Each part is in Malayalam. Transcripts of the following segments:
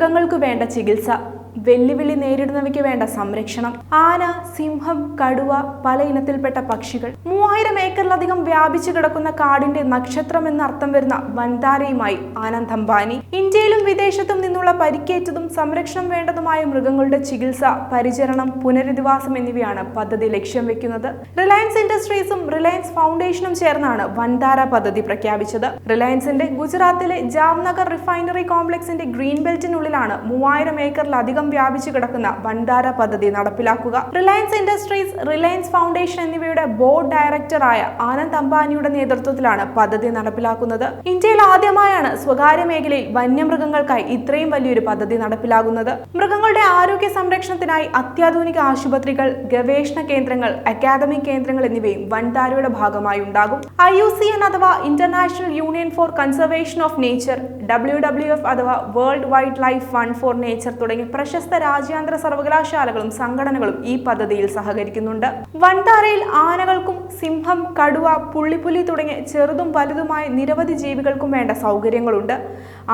വന്യമൃഗങ്ങൾക്ക് വേണ്ട ചികിത്സ വെല്ലുവിളി നേരിടുന്നവയ്ക്ക് വേണ്ട സംരക്ഷണം. ആന സിംഹം കടുവ പല ഇനത്തിൽപ്പെട്ട പക്ഷികൾ. മൂവായിരം ഏക്കറിലധികം വ്യാപിച്ചു കിടക്കുന്ന കാടിന്റെ നക്ഷത്രം എന്ന അർത്ഥം വരുന്ന വൻതാരയുമായി ആനന്ദ് അംബാനി ഇന്ത്യയിലും വിദേശത്തും നിന്നുള്ള പരിക്കേറ്റതും സംരക്ഷണം വേണ്ടതുമായ മൃഗങ്ങളുടെ ചികിത്സ പരിചരണം പുനരധിവാസം എന്നിവയാണ് പദ്ധതി ലക്ഷ്യം വെക്കുന്നത്. റിലയൻസ് ഇൻഡസ്ട്രീസും റിലയൻസ് ഫൗണ്ടേഷനും ചേർന്നാണ് വൻതാര പദ്ധതി പ്രഖ്യാപിച്ചത്. റിലയൻസിന്റെ ഗുജറാത്തിലെ ജാംനഗർ റിഫൈനറി കോംപ്ലക്സിന്റെ ഗ്രീൻ ബെൽറ്റിനുള്ളിലാണ് മൂവായിരം ഏക്കറിലധികം വ്യാപിച്ചു കിടക്കുന്ന ഭണ്ഡാര പദ്ധതി നടപ്പിലാക്കുക. റിലയൻസ് ഇൻഡസ്ട്രീസ് റിലയൻസ് ഫൗണ്ടേഷൻ എന്നിവയുടെ ബോർഡ് ഡയറക്ടറായ ആനന്ദ് അംബാനിയുടെ നേതൃത്വത്തിലാണ് പദ്ധതി നടപ്പിലാക്കുന്നത്. ഇന്ത്യയിൽ ആദ്യമായാണ് സ്വകാര്യ മേഖലയിൽ വന്യമൃഗങ്ങൾക്കായി ഇത്രയും വലിയൊരു പദ്ധതി നടപ്പിലാകുന്നത്. മൃഗങ്ങളുടെ ആരോഗ്യ സംരക്ഷണത്തിനായി അത്യാധുനിക ആശുപത്രികൾ ഗവേഷണ കേന്ദ്രങ്ങൾ അക്കാദമിക് കേന്ദ്രങ്ങൾ എന്നിവയും വൻതാരയുടെ ഭാഗമായി ഉണ്ടാകും. ഐ യു സി എൻ അഥവാ International Union for Conservation of Nature W W F അഥവാ World Wide Life Fund for Nature തുടങ്ങി പ്രശസ്ത രാജ്യാന്തര സർവകലാശാലകളും സംഘടനകളും ഈ പദ്ധതിയിൽ സഹകരിക്കുന്നുണ്ട്. വൻതാരയിൽ ആനകൾക്കും സിംഹം കടുവ പുള്ളിപ്പുലി തുടങ്ങിയ ചെറുതും വലുതുമായ നിരവധി ജീവികൾക്കും വേണ്ട സൗകര്യങ്ങളുണ്ട്.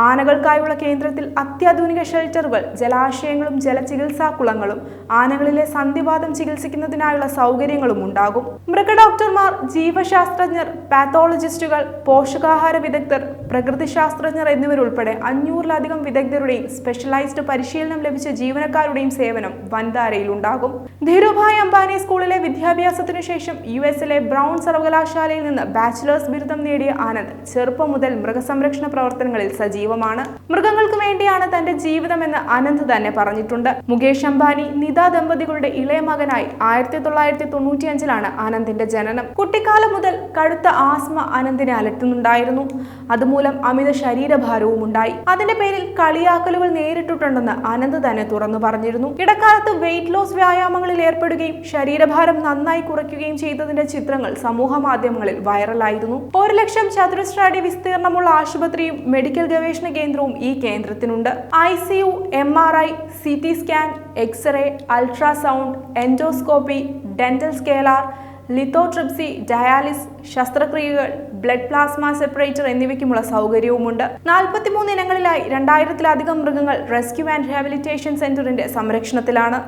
ആനകൾക്കായുള്ള കേന്ദ്രത്തിൽ അത്യാധുനിക ഷെൽട്ടറുകൾ ജലാശയങ്ങളും ജലചികിത്സാ കുളങ്ങളും ആനകളിലെ സന്ധിവാദം ചികിത്സിക്കുന്നതിനായുള്ള സൗകര്യങ്ങളും ഉണ്ടാകും. മൃഗഡോക്ടർമാർ ജീവശാസ്ത്രജ്ഞർ പാത്തോളജിസ്റ്റുകൾ പോഷകാഹാര വിദഗ്ധർ പ്രകൃതിശാസ്ത്രജ്ഞർ എന്നിവരുൾപ്പെടെ അഞ്ഞൂറിലധികം വിദഗ്ധരുടെയും സ്പെഷ്യലൈസ്ഡ് പരിശീലനം ലഭിച്ച ജീവനക്കാരുടെയും സേവനം വൻതാരയിൽ ഉണ്ടാകും ധീരുഭായ് അംബാനി സ്കൂളിലെ വിദ്യാഭ്യാസത്തിനു ശേഷം യു എസിലെ ബ്രൗൺ സർവകലാശാലയിൽ നിന്ന് ബാച്ചിലേഴ്സ് ബിരുദം നേടിയ ആനന്ദ് ചെറുപ്പം മുതൽ മൃഗസംരക്ഷണ പ്രവർത്തനങ്ങളിൽ സജീവമാണ്. മൃഗങ്ങൾക്ക് വേണ്ടിയാണ് തന്റെ ജീവിതമെന്ന് അനന്ത് തന്നെ പറഞ്ഞിട്ടുണ്ട്. മുകേഷ് അംബാനി നിത ദമ്പതികളുടെ ഇളയ മകനായി ആയിരത്തി തൊള്ളായിരത്തി തൊണ്ണൂറ്റിയഞ്ചിലാണ് ആനന്ദിന്റെ ജനനം. കുട്ടിക്കാലം മുതൽ കടുത്ത ആസ്മ അനന്തിനെ അലട്ടുന്നുണ്ടായിരുന്നു. അതുമൂലം അമിത ശരീരഭാരവും ഉണ്ടായി. അതിന്റെ പേരിൽ കളിയാക്കലുകൾ നേരിട്ടിട്ടുണ്ടെന്ന് അനന്ത് തന്നെ തുറന്നു പറഞ്ഞിരുന്നു. ഇടക്കാലത്ത് വെയിറ്റ് ലോസ് വ്യായാമങ്ങളിൽ ഏർപ്പെടുകയും ശരീരഭാരം നന്നായി കുറയ്ക്കുകയും ചെയ്തതിന്റെ ചിത്രങ്ങൾ സമൂഹ മാധ്യമങ്ങളിൽ വൈറലായിരുന്നു. ഒരു ലക്ഷം ചതുരശ്ര അടി വിസ്തീർണമുള്ള ആശുപത്രിയും മെഡിക്കൽ ഗവേഷണ കേന്ദ്രവും ഈ കേന്ദ്രത്തിനുണ്ട്. I C U M R I C T scan x ray ultrasound endoscopy dental scaler lithotripsy dialysis ശസ്ത്രക്രിയകൾ ബ്ലഡ് പ്ലാസ്മ സെപ്പറേറ്റർ എന്നിവയ്ക്കുമുള്ള സൗകര്യവുമുണ്ട്. നാൽപ്പത്തിമൂന്ന് ഇനങ്ങളിലായി രണ്ടായിരത്തിലധികം മൃഗങ്ങൾ റെസ്ക്യൂ ആൻഡ് റിഹാബിലിറ്റേഷൻ സെന്ററിന്റെ സംരക്ഷണത്തിലാണ്.